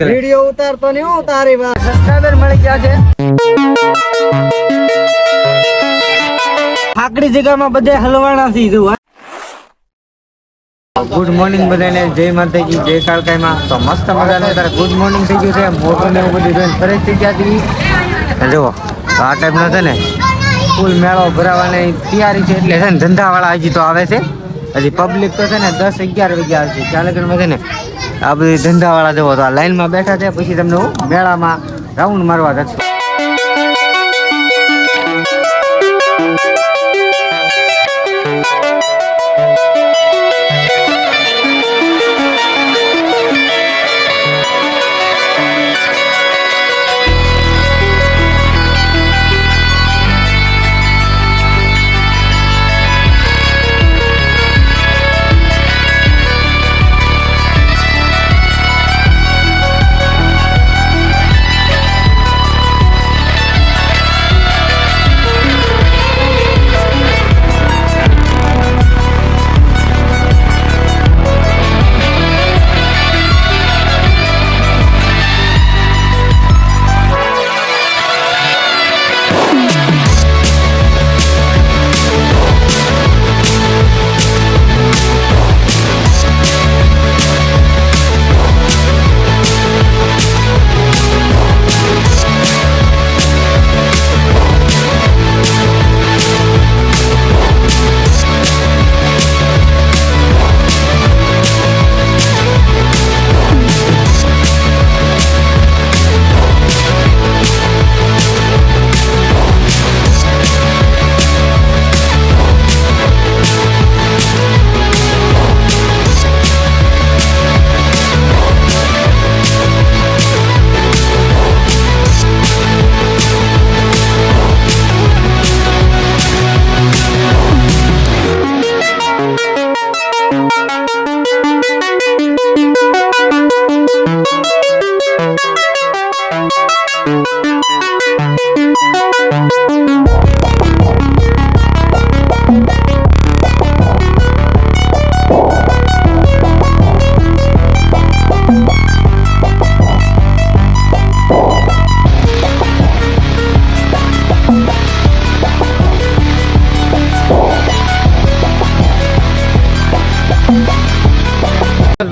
Video ઉતારતો ને હું તારી વાત. સબસ્ક્રાઇબર મળી ગયા છે? આકડી જગ્યામાં બધે હલવાણા થઈ જવું ગુડ મોર્નિંગ બધાને. જય માતાજી જય કાળકાઈમાં. તો મસ્ત મજાનું અત્યારે ગુડ મોર્નિંગ થઈ ગયું છે. મોટું ને એવું બધું જોઈને ફરી થઈ ગયા હતી જુઓ આ ટાઈપનો છે ને ફૂલ મેળો ભરાવાની તૈયારી છે. એટલે છે ને ધંધાવાળા હજી તો આવે છે. હજી પબ્લિક તો છે ને દસ અગિયાર વાગ્યા આવશે ચાલે છે ને આ બધી ધંધાવાળા જવો તો આ લાઈનમાં બેઠા છે, પછી તમને મેળામાં રાઉન્ડ મારવા જશે.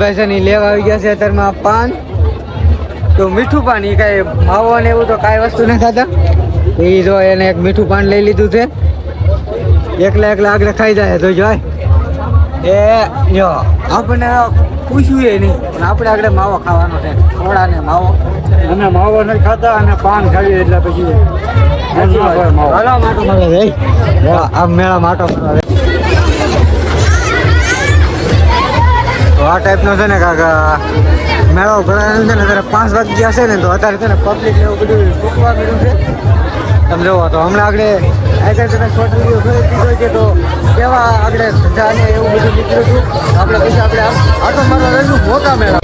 ભાઈ લેવા આવી ગયા છે અત્યારમાં પાન. તો મીઠું પાન એ કાંઈ માવો ને એવું તો કાંઈ વસ્તુ નહીં ખાતા એ જો એને એક મીઠું પાન લઈ લીધું છે. એકલા એકલા આગળ ખાઈ જાય તો જોય એ જો આપણને પૂછ્યું એ નહીં પણ આપણે આગળ માવો ખાવાનો છે. ખોડા ને માવો. અને માવો નથી ખાતા અને પાન ખાવી એટલે પછી માટો મારવા આ મેળા માટો. મારવા આ ટાઈપનો છે ને કાકા, મેળો ભરાયો છે ને અત્યારે પાંચ વાગ્યા છે ને, તો અત્યારે છે ને પબ્લિક એવું બધું ફૂંકવા મળ્યું છે. તમે જોવો તો હમણાં આગળ આગળ તમે શોર્ટ વીડિયો જોઈ છે, તો કેવા આગળ ધજા ને એવું બધું નીકળ્યું હતું આપણે પછી આપણે આટો મારવા રહીશું મોટા મેળા.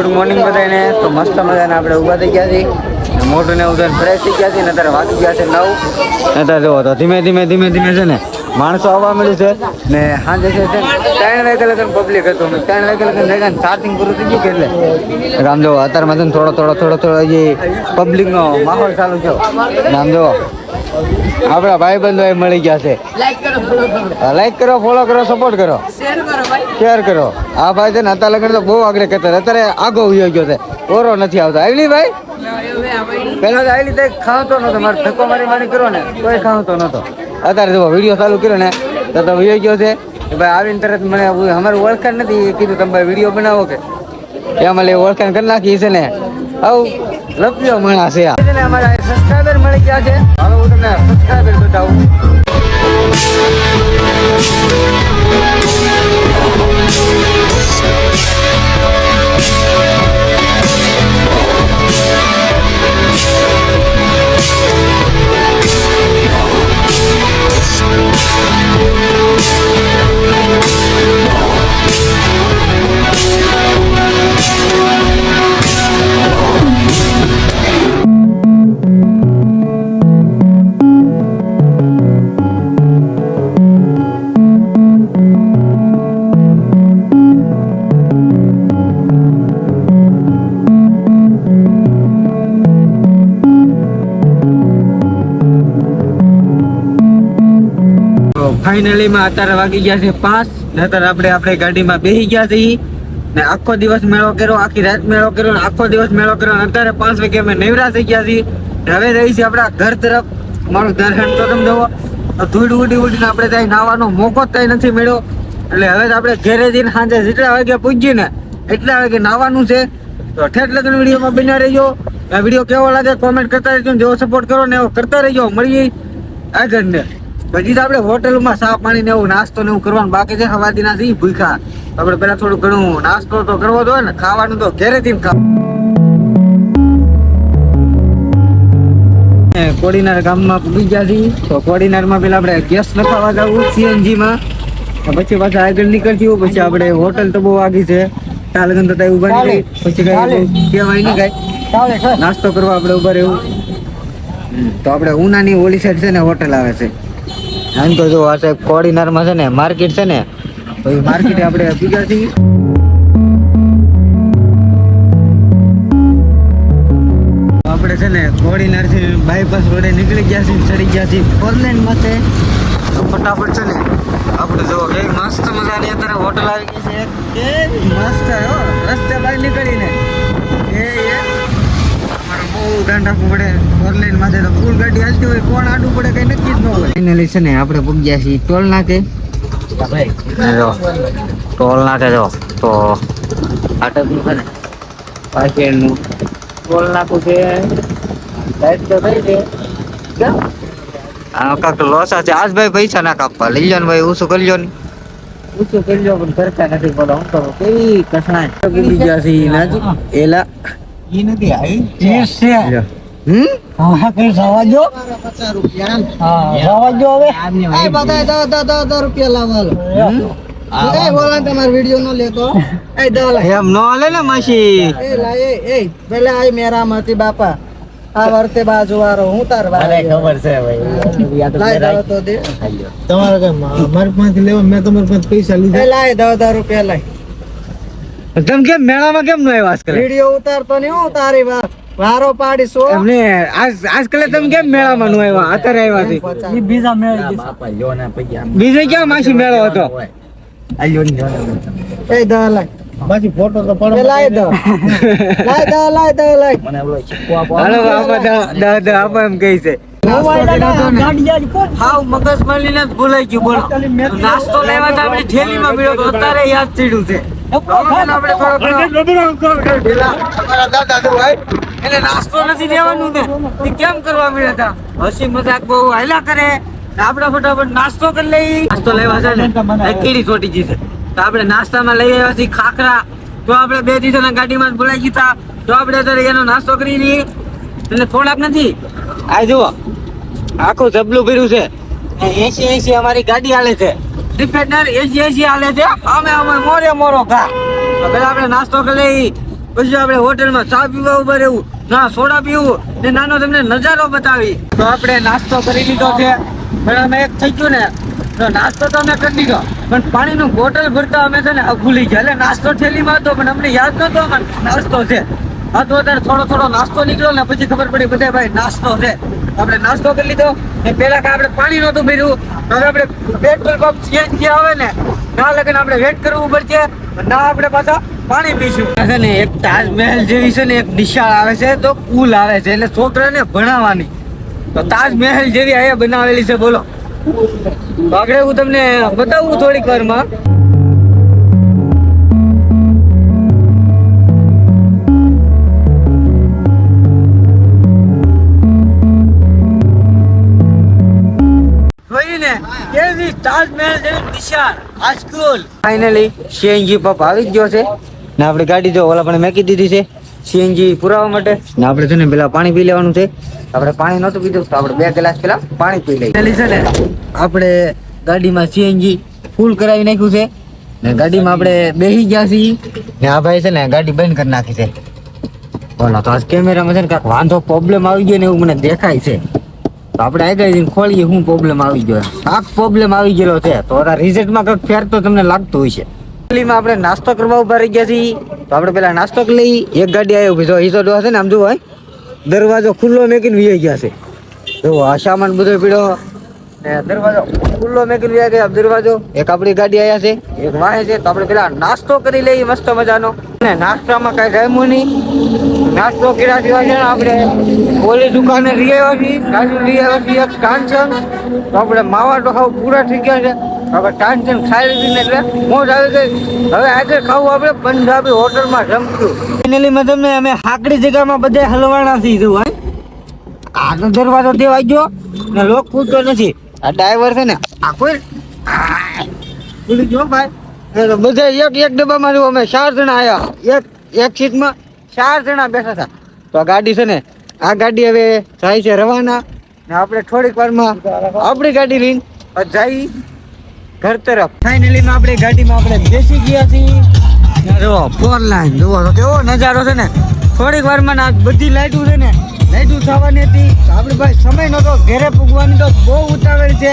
ગુડ મોર્નિંગ બધાને. તો મસ્ત મજાને આપણે ઊભા થઈ ગયા છીએ. મોટું ને એવું ફ્રેશ થઈ ગયા છે, ને અત્યારે વાગી ગયા છે નવ. અત્યારે જુઓ તો ધીમે ધીમે ધીમે ધીમે છે ને, માણસો આવવા મળ્યું છે. ને સાંજે છે ત્રણ વાગે લગન પબ્લિક હતું. ને ત્રણ વાગે લગન જગ્યા ચાર્જિંગ પૂરું થઈ ગયું એટલે? આમ જુઓ, અત્યારમાં છે થોડો થોડો થોડો થોડો જે પબ્લિકનો માહોલ ચાલુ થયો. આમ જુઓ આપણા ભાઈ બંધો મળી ગયા છે. લાઈક કરો ફોલો કરો. સપોર્ટ કરો શેર કરો આ ભાઈ છે ને હતા લગન તો બહુ આગળ કરતા અત્યારે આગો ઉયો ગયો છે. ઓરો નથી આવતો. આવી ભાઈ? પેલા તો આવી તો ખાવતો નતો. મારે ધક્કો મારી મારી કરો ને તોય ખાવતો નતો. અત્યારે જો વીડિયો ચાલુ કર્યો ને તો તો ઉયો ગયો છે. કે ભાઈ આવીને તરત મને અમારું ઓળખાણ નથી. એ કીધું તમે ભાઈ વીડિયો બનાવો કે. એમાં લે ઓળખાણ કરી નાખી છે ને. આવું લપ્યો માણસ છે આ. છે ને અમારા સબસ્ક્રાઈબર મળી ગયા છે. હવે હું તમને સબસ્ક્રાઈબર બતાવું. તો ફાઇનલી માં અત્યારે વાગી ગયા છે પાંચ ને આપણે આપણે ગાડીમાં બેસી ગયા છીએ. ને આખો દિવસ મેળો કર્યો, આખી રાત મેળો કર્યો, ને આખો દિવસ મેળો કર્યો અત્યારે પાંચ વાગે અમે નવરા થઈ ગયા છીએ. હવે રહી છે આપણા ઘર તરફ. મારું દર્શન તો તમે જવો. ધૂળ ઉડી ઉડીને આપણે ત્યાં નાવાનો મોકો જ ત્યાં નથી મળ્યો. એટલે હવે આપણે ઘેરે જઈને સાંજે જેટલા વાગે પૂછીએ ને એટલા વાગે નાવાનું છે. તો ઠેઠ લગ્ન વિડીયોમાં બન્યા રહેજો. આ વીડિયો કેવો લાગે કોમેન્ટ કરતા રહેજો જેવો સપોર્ટ કરો ને એવો કરતા રહેજો. મળીએ આગળ પછી તો આપણે હોટલમાં ચા પાણી ને એવું નાસ્તો ને એવું કરવાનું બાકી છે. હવાથી ના થઈ ભૂખા આપણે પેલા થોડું ઘણું નાસ્તો તો કરવો જોઈએ ને ખાવાનું તો ઘેરેથી ખાવ કોડીનાર ગામમાં પૂગી ગયા છીએ. તો કોડીનારમાં પેલા આપણે ગેસ નખાવા જવું સીએનજીમાં. પછી પાછા આગળ નીકળતી પછી આપણે હોટલ તો બહુ આગી છે. તાલગન લગન તો ત્યાં ઊભા નહીં રહી. પછી કઈ કહેવાય નહીં કઈ. નાસ્તો કરવા આપણે ઊભા રહેવું. તો આપણે ઉનાની ઓલી સાઈડ છે ને હોટલ આવે છે. આમ તો જો આ સાહેબ કોડીનારમાં છે ને માર્કેટ છે ને, તો માર્કેટે આપણે છીએ આપણે છે ને કોડીનારથી બાયપાસ રોડે નીકળી ગયા છીએ, ચડી ગયા છીએ. ફોર લેન માથે તો ફટાફટ છે ને, આપણે જો, કેવી મસ્ત મજાની અત્યારે હોટલ આવી ગઈ છે. કેવી મસ્ત રસ્તે બહાર નીકળીને એ એ અમારે બહુ ધ્યાન રાખવું પડે. ફોર લેન છે તો ફૂલ ગાડી હાલતી હોય. કોણ આડું પડે કઈ નક્કી જ ન હોય. ફાઇનલી છે ને આપણે પગ્યા છીએ. ટોલ નાકે જો ટોલ નાકે જો. તો આટકનું છે ને પાછળનું. ટોલ નાકું છે. લાઈટ તો થઈ છે. કેમ આ લોસા છે. આજ ભાઈ પૈસા ના કાપવા. લઈ લો ને ભાઈ ઓછું કરી ને. ઓછું કરી લો પણ કરતા નથી બોલો હું તો કેવી કસણા ગયા છે ઈ નાજી એલા. ઈ નથી આવી? એ છે. હમ? હા કઈ જવા દો હા જવા હવે. એ બધાય દસ દસ દસ દસ રૂપિયા લાવવાનો એ બોલા તમારો વીડિયો નો લેતો. એ દસ લાખ. એમ નો હાલે ને માસી. એ લા એ એ પેલા મેરા મેરામાંથી બાપા. આ વર્તે બાજુ વાળો હું તાર ભાઈ છે ભાઈ. તો દે તમારે કઈ મારી પાસેથી લેવા મેં તમારી પાસે પૈસા એ લીધા લાય દસ દસ રૂપિયા લાય. તમે કેમ મેળામાં કેમ નો આવ્યા આજકાલ? વીડિયો ઉતારતો નહીં હું તારી વાત વારો પાડીશો. એમને આજ આજકાલ તમે કેમ મેળામાં નો આવ્યા? અત્યારે આવ્યા છે. ઈ બીજા મેળવી બીજે ક્યાં માસી મેળો હતો? એ દાલા માસી ફોટો તો પડો. લાય દો લાય દો લાય દો લાય દસ આપો. હાલો આપા દા- દા દા આમાં એમ કહી છે. હાવ મગજ મળી ને ભૂલાઈ ગયું બોલો. નાસ્તો લેવા તો આપણી થેલીમાં મળ્યો તો અત્યારે યાદ ચીડ્યું છે. એટલે નાસ્તો નથી દેવાનું ને. કેમ કરવા મળ્યા હતા? હસી મજાક બહુ હાલ્યા કરે. ને ફટાફટ નાસ્તો કરી લઈ નાસ્તો લેવા છે ને. કીડી ચોટી ગઈ તો આપણે નાસ્તામાં લઈ આવ્યા છીએ ખાખરા. તો આપણે બે દિવસના ગાડીમાં બોલાઈ ભૂલાઈ ગયા તો. આપણે અત્યારે એનો નાસ્તો કરી લઈએ. એટલે થોડાક નથી? આ જુઓ. આખું જબલું ભર્યું છે. એસી એસી અમારી ગાડી હાલે છે. ડિફેન્ડર એસી એસી હાલે છે અમે અમે મોરે મોરો તો પેલા આપણે નાસ્તો કરી પછી આપણે હોટલમાં ચા પીવા ઊભા રહેવું, ના, સોડા પીવું, ને નાનો તમને નજારો બતાવી. તો આપણે નાસ્તો કરી લીધો છે. પણ અમે એક થઈ ગયું ને, તો નાસ્તો તો અમે કરી દીધો. પણ પાણીનું બોટલ ભરતા અમે છે ને ભૂલી ગયા. એટલે નાસ્તો થેલીમાં હતો, પણ અમને યાદ નહોતો પણ નાસ્તો છે. આ વધારે થોડો થોડો નાસ્તો નીકળ્યો ને પછી ખબર પડી બધા ભાઈ નાસ્તો છે. આપણે નાસ્તો કરી લીધો ને પેલા આપણે પાણી નહોતું ભર્યું. હવે આપણે પેટ્રોલ પંપ ચેન્જ જે આવે ને ના લગન આપણે વેટ કરવું પડશે. ના આપણે પાછા પાણી પીશું. છે ને એક તાજમહેલ જેવી છે ને, એક નિશાળ આવે છે, તો કુલ આવે છે. એટલે છોકરાને ભણાવવાની. તો તાજમહેલ જેવી અહીંયા બનાવેલી છે, બોલો. આગળ હું તમને બતાવું થોડીક વારમાં. ને કેવી તાજમહેલ જેવી નિશાળ આ સ્કૂલ ફાઇનલી સીએનજી પંપ આવી જ ગયો છે. ને આપણે ગાડી જો ઓલા પણ મેકી દીધી છે. સીએનજી પુરાવા માટે. ને આપણે છે ને પેલા પાણી પી લેવાનું છે. આપણે પાણી નહોતું પીધું તો આપણે બે ગ્લાસ પેલા પાણી પી લઈએ. છે ને આપણે ગાડીમાં સીએનજી ફૂલ કરાવી નાખ્યું છે. ને ગાડીમાં આપણે બેસી ગયા છીએ. ને આ ભાઈ છે ને ગાડી બંધ કરી નાખી છે. બોલો તો આજ કેમેરામાં છે ને કાંઈક વાંધો પ્રોબ્લેમ આવી ગયો ને એવું મને દેખાય છે. આપણે આગળ જઈને ખોલીએ, શું પ્રોબ્લેમ આવી ગયો? આખ પ્રોબ્લેમ આવી ગયેલો છે. તો આ રિઝલ્ટમાં કંઈક ફેર તો તમને લાગતું હોય છે પેલીમાં આપણે નાસ્તો કરવા ઊભા રહી ગયા છીએ. તો આપણે પેલા નાસ્તો લઈ એક ગાડી આવી ઊભી. જો હિસો ડોહા છે ને, આમ જુઓ દરવાજો ખુલ્લો મેકીને વી ગયા છે. જો આ સામાન બધો પીડો ને દરવાજો ખુલ્લો ગયા દરવાજો. એક આપણી ગાડી આવ્યા છે. એક વાહે છે તો આપણે પેલા નાસ્તો કરી લઈએ મસ્ત મજાનો. ને નાસ્તામાં કઈ ગાયમું નહીં. નાસ્તો કર્યા સિવાય છે ને આપણે ઓલી દુકાને લઈ આવ્યા છીએ. ગાડી લઈ આવ્યા છીએ એક કાંચન તો આપણે માવા તો ખાવ પૂરા થઈ ગયા છે. હવે કાંચન ખાઈ લીધી ને એટલે મોજ આવી ગઈ હવે આગળ ખાવું આપણે પંજાબી હોટલમાં જમશું ફાઇનલીમાં તમને અમે હાકડી જગ્યામાં બધે હલવાના થઈ જવું દરવાજો દેવાઈ ગયો. ને લોક ખૂટતો નથી. આ ડ્રાઈવર છે ને. આ કોઈ? ભૂલી ગયો ભાઈ. બધા એક એક ડબ્બામાં જો અમે ચાર જણા આવ્યા એક એક સીટમાં ચાર જણા બેઠા હતા. તો આ ગાડી છે ને આ ગાડી હવે જાય છે રવાના. ને આપણે થોડીક વારમાં આપણી ગાડી લઈને જઈ ઘર તરફ. ફાઇનલીમાં આપણી ગાડીમાં આપણે બેસી ગયા છીએ. જુઓ ફોર લાઈન જુઓ તો કેવો નજારો છે ને. થોડીક વારમાં બધી લાઈટો છે ને લાઈટો થવાની હતી. તો આપણે ભાઈ સમય નહોતો. ઘરે પૂગવાની તો બહુ ઉતાવળ છે.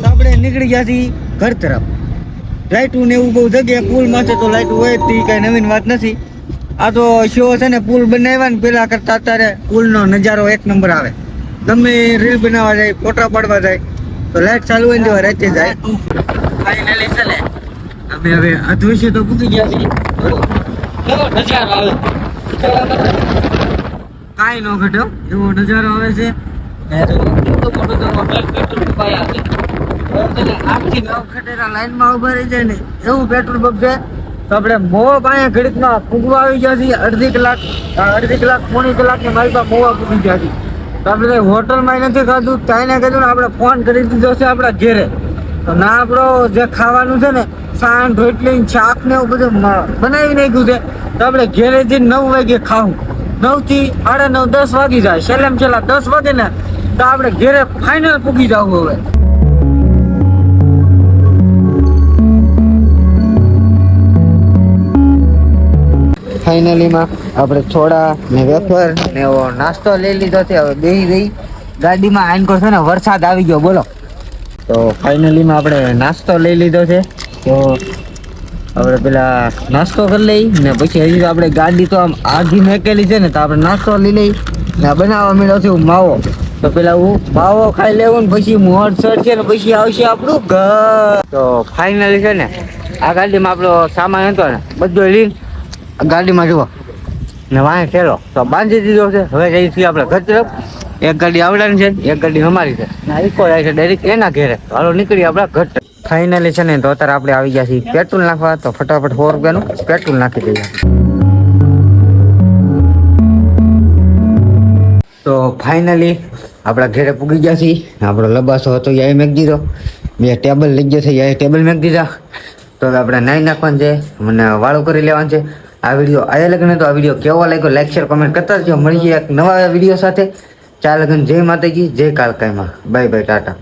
તો આપણે નીકળી ગયા છીએ ઘર તરફ. લાઈટું ને એવું બહુ જગ્યા પુલ માથે તો લાઈટું હોય તે કાંઈ નવીન વાત નથી. આ તો શો છે ને પુલ બનાવ્યા ને પેલા કરતા અત્યારે પુલનો નજારો એક નંબર આવે. ગમે રીલ બનાવવા જાય, ફોટા પાડવા જાય, તો લાઈટ ચાલુ હોય ને તો રાતે જાય. ફાઇનલી ને અમે હવે અધ્વશ્ય તો પૂકી ગયા છીએ. નજારો આવે? કાંઈ ન ઘટ્યો એવો નજારો આવે છે. ને તો કેટલો હોટલ પેટ્રોલ પાય આવે આખી નવખટેરા લાઈનમાં ઊભા રહી જાય ને એવું પેટ્રોલ પંપ છે તો આપણે મોવા પાસે ઘડીકમાં ફૂગવા આવી ગયા છીએ. અડધી કલાક અડધી કલાક, પોણી કલાક ને મારી પાસે મોવા પૂગી તો આપણે હોટલમાં નથી ખાધું. ત્યાં ને કીધું ને આપણે ફોન કરી દીધો છે આપણા ઘેરે. તો ના આપણો જે ખાવાનું છે ને સાંજ રોટલી શાક ને એવું બધું બનાવી નાખ્યું છે. તો આપણે ઘેરે જઈને નવ વાગે ખાવું નવથી સાડા નવ, દસ વાગી જાય. છેલ્લેમ છેલ્લા દસ વાગે ને તો આપણે ઘેરે ફાઇનલ પૂગી જવું હવે. ફાઇનલીમાં આપણે છોડા ને વેફર ને એવો નાસ્તો લઈ લીધો છે. હવે બેહી ગઈ ગાડીમાં આઈનકો છે ને વરસાદ આવી ગયો. બોલો. તો ફાઇનલીમાં આપણે નાસ્તો લઈ લીધો છે. તો આપણે પેલા નાસ્તો કરી લઈ ને પછી હજી તો આપણે ગાડી તો આમ આધી મેકેલી છે ને તો આપણે નાસ્તો લઈ લઈ ને બનાવવા મળ્યો છે માવો. તો પેલા હું માવો ખાઈ લેવું ને પછી મોટ સર છે ને પછી આવશે આપણું ઘર. તો ફાઇનલી છે ને આ ગાડીમાં આપણો સામાન હતો ને બધો લઈને ગાડીમાં જુઓ. ને વાંહે ઠેલો તો બાંધી દીધો છે. હવે જઈ છીએ આપણે ઘર એક ગાડી આવડાની છે એક ગાડી અમારી છે. ને ઇકો જાય છે ડાયરેક્ટ એના ઘેરે. હાલો નીકળી આપણા ઘર ફાઇનલી છે ને, તો અત્યારે આપણે આવી ગયા છીએ. પેટ્રોલ નાખવા, તો ફટાફટ સો રૂપિયાનું પેટ્રોલ નાખી દઈએ. તો ફાઇનલી આપણા ઘરે પૂગી ગયા છીએ. આપણો લબાસો હતો, એ મેક દીધો. બે ટેબલ લઈ ગયા છે, એ ટેબલ મેક દીધા. તો હવે આપણે નાઈ નાખવાનું છે, મને વાળું કરી લેવાનું છે. આ વીડિયો આયા લગ્ન તો આ વીડિયો કેવો લાગ્યો લાઈક શેર કોમેન્ટ કરતા જો મળીએ એક નવા વીડિયો સાથે. ચાર લગ્ન જય માતાજી, જય કાલકાઈમાં. Bye bye Tata.